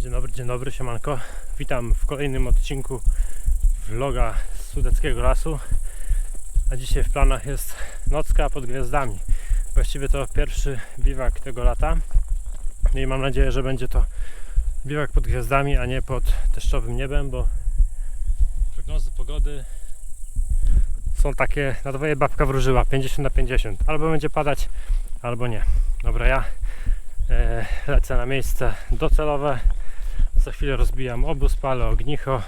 Dzień dobry, dzień dobry, siemanko. Witam w kolejnym odcinku vloga z Sudeckiego Lasu. A dzisiaj w planach jest nocka pod gwiazdami. Właściwie to pierwszy biwak tego lata. I mam nadzieję, że będzie to biwak pod gwiazdami, a nie pod deszczowym niebem, bo prognozy pogody są takie, na dwoje babka wróżyła, 50 na 50. Albo będzie padać, albo nie. Dobra, ja e, lecę na miejsce docelowe. Za chwilę rozbijam obóz, palę ognicho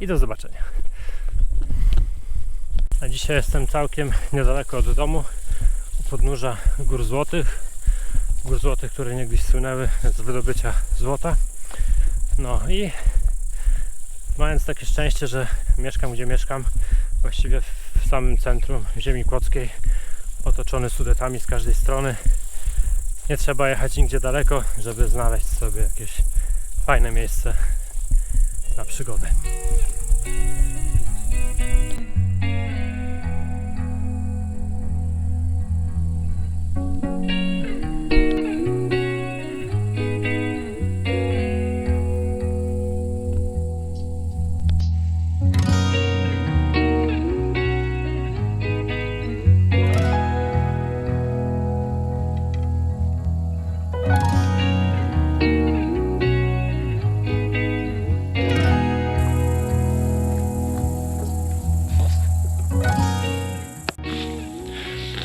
i do zobaczenia. A dzisiaj jestem całkiem niedaleko od domu, u podnóża Gór Złotych. Gór Złotych, które niegdyś słynęły z wydobycia złota. No i mając takie szczęście, że mieszkam gdzie mieszkam, właściwie w samym centrum ziemi kłodzkiej, otoczony Sudetami z każdej strony, nie trzeba jechać nigdzie daleko, żeby znaleźć sobie jakieś fajne miejsce na przygodę.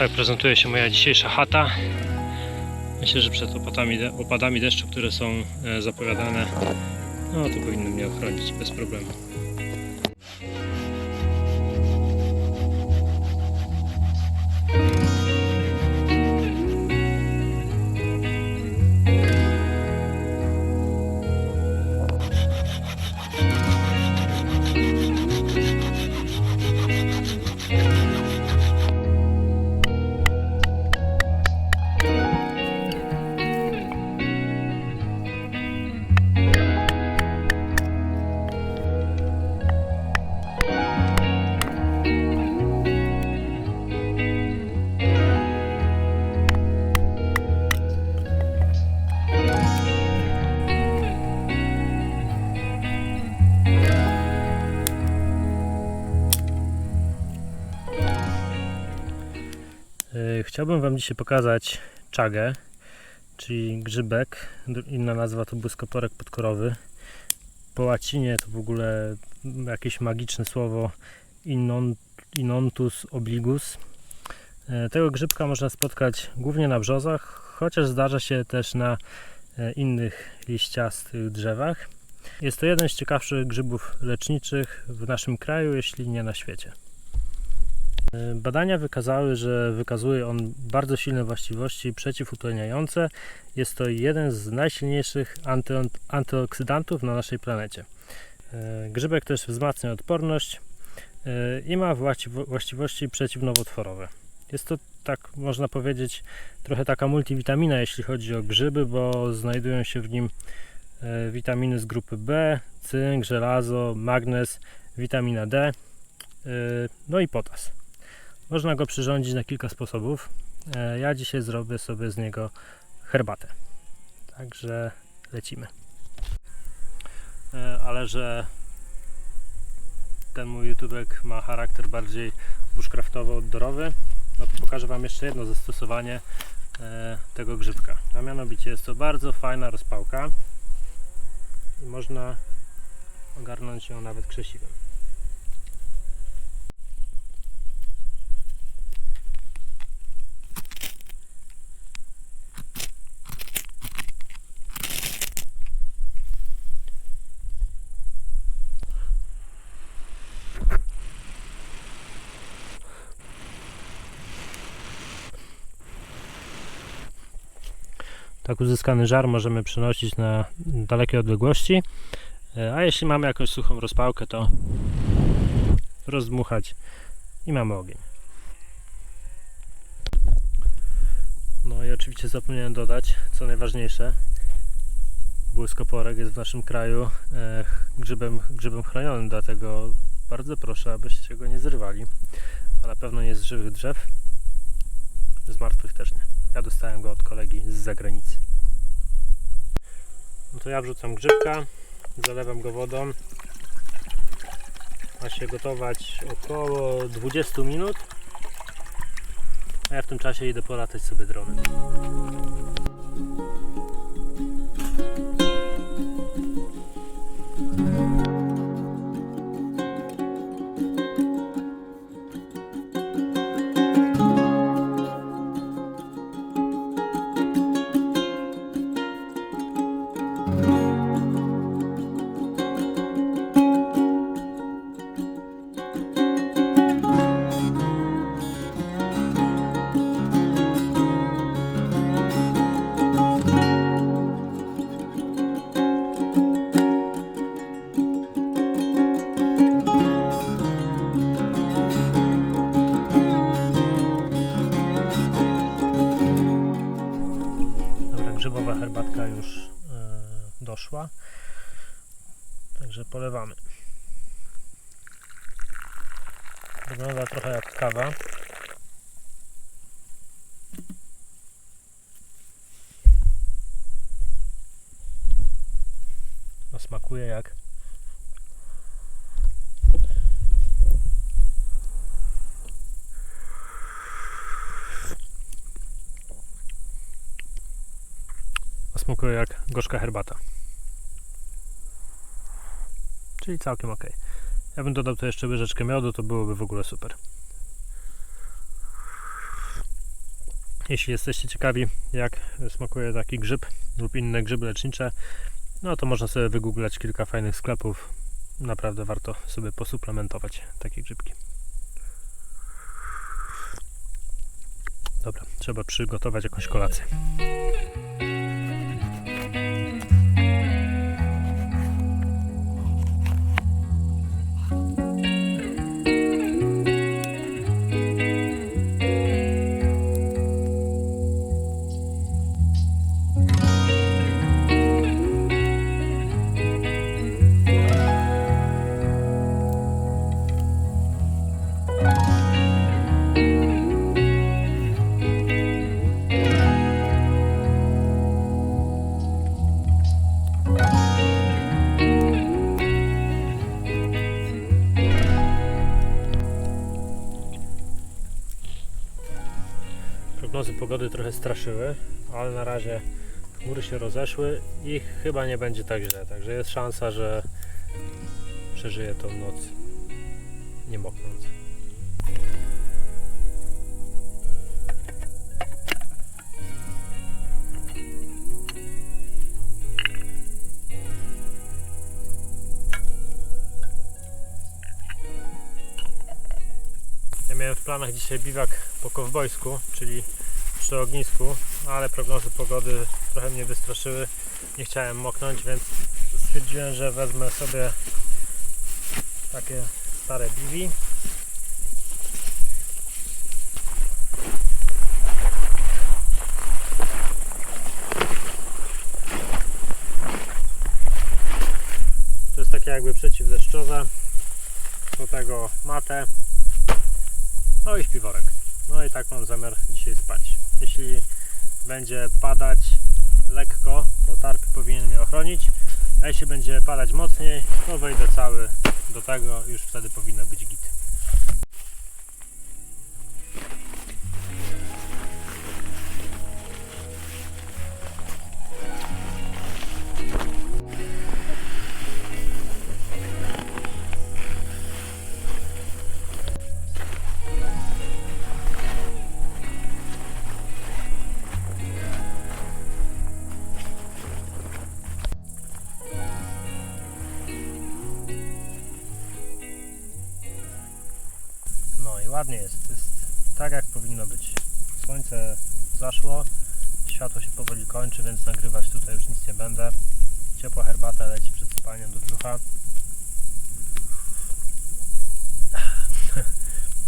Tak prezentuje się moja dzisiejsza chata. Myślę, że przed opadami, opadami deszczu, które są e, zapowiadane, no to powinno mnie ochronić bez problemu. Chciałbym Wam dzisiaj pokazać czagę, czyli grzybek. Inna nazwa to błyskotorek podkorowy. Po łacinie to w ogóle jakieś magiczne słowo inon, Inontus obligus. E, Tego grzybka można spotkać głównie na brzozach, chociaż zdarza się też na e, innych liściastych drzewach. Jest to jeden z ciekawszych grzybów leczniczych w naszym kraju, jeśli nie na świecie. E, Badania wykazały, że wykazuje on bardzo silne właściwości przeciwutleniające. Jest to jeden z najsilniejszych anty- antyoksydantów na naszej planecie. E, Grzybek też wzmacnia odporność e, i ma właściwo- właściwości przeciwnowotworowe. Jest to, tak można powiedzieć, trochę taka multivitamina, jeśli chodzi o grzyby, bo znajdują się w nim witaminy z grupy B, cynk, żelazo, magnez, witamina D, no i potas. Można go przyrządzić na kilka sposobów. E, Ja dzisiaj zrobię sobie z niego herbatę. Także lecimy. E, Ale że ten mój YouTubek ma charakter bardziej bushcraftowo-oddorowy, no to pokażę Wam jeszcze jedno zastosowanie e, tego grzybka. A mianowicie jest to bardzo fajna rozpałka i można ogarnąć ją nawet krzesiwem. Tak uzyskany żar możemy przenosić na dalekie odległości. E, A jeśli mamy jakąś suchą rozpałkę, to rozdmuchać i mamy ogień. No i oczywiście zapomniałem dodać, co najważniejsze, błyskoporek jest w naszym kraju e, grzybem, grzybem chronionym, dlatego bardzo proszę, abyście go nie zrywali, a na pewno nie z żywych drzew, z martwych też nie. Ja dostałem go od kolegi z zagranicy. to ja wrzucam grzybka, zalewam go wodą. Ma się gotować około 20 minut. A ja w tym czasie idę polatać sobie dronem. Także polewamy. Wygląda trochę jak kawa. A smakuje jak smakuje jak gorzka herbata. Czyli całkiem ok. Ja bym dodał tu jeszcze łyżeczkę miodu, to byłoby w ogóle super. Jeśli jesteście ciekawi, jak smakuje taki grzyb lub inne grzyby lecznicze, no to można sobie wygooglać kilka fajnych sklepów. Naprawdę warto sobie posuplementować takie grzybki. Dobra, trzeba przygotować jakąś kolację. Prognozy pogody trochę straszyły, ale na razie chmury się rozeszły i chyba nie będzie tak źle. Także jest szansa, że przeżyję tą noc nie moknąc. Ja miałem w planach dzisiaj biwak po kowbojsku, czyli przy ognisku, ale prognozy pogody trochę mnie wystraszyły. Nie chciałem moknąć, więc stwierdziłem, że wezmę sobie takie stare biwi. To jest takie jakby przeciwdeszczowe. Do tego matę. No i śpiworek. No i tak mam zamiar dzisiaj spać. Jeśli będzie padać lekko, to tarp powinien mnie ochronić. A jeśli będzie padać mocniej, to wejdę cały do tego, już wtedy powinno być światło się powoli kończy, więc nagrywać tutaj już nic nie będę. Ciepła herbata leci przed spaniem do brzucha.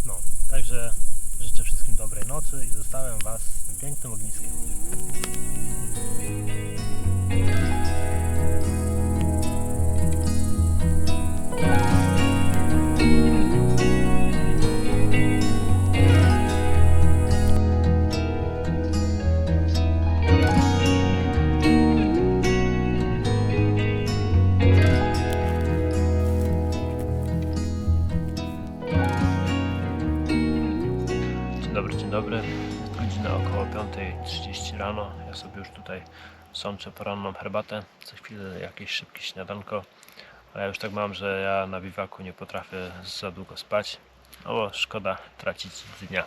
No, także życzę wszystkim dobrej nocy i zostawiam Was z tym pięknym ogniskiem. 5.30 rano. Ja sobie już tutaj sączę poranną herbatę. Co chwilę jakieś szybkie śniadanko. A ja już tak mam, że ja na biwaku nie potrafię za długo spać. Bo szkoda tracić dnia.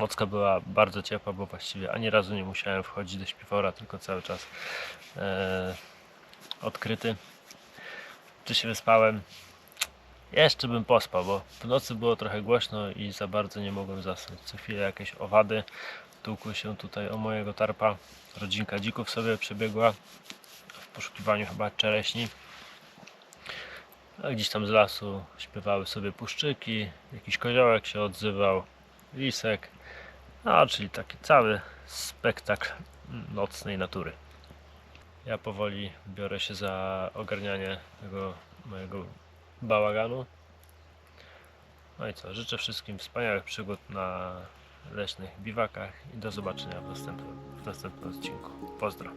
Nocka była bardzo ciepła, bo właściwie ani razu nie musiałem wchodzić do śpiwora, tylko cały czas e, odkryty. Czy się wyspałem? Jeszcze bym pospał, bo w nocy było trochę głośno i za bardzo nie mogłem zasnąć. Co chwilę jakieś owady tłukły się tutaj o mojego tarpa. Rodzinka dzików sobie przebiegła w poszukiwaniu chyba czereśni. A gdzieś tam z lasu śpiewały sobie puszczyki, jakiś koziołek się odzywał, lisek. No, czyli taki cały spektakl nocnej natury. Ja powoli biorę się za ogarnianie tego mojego bałaganu. No i co, życzę wszystkim wspaniałych przygód na leśnych biwakach i do zobaczenia w następnym, w następnym odcinku. Pozdro.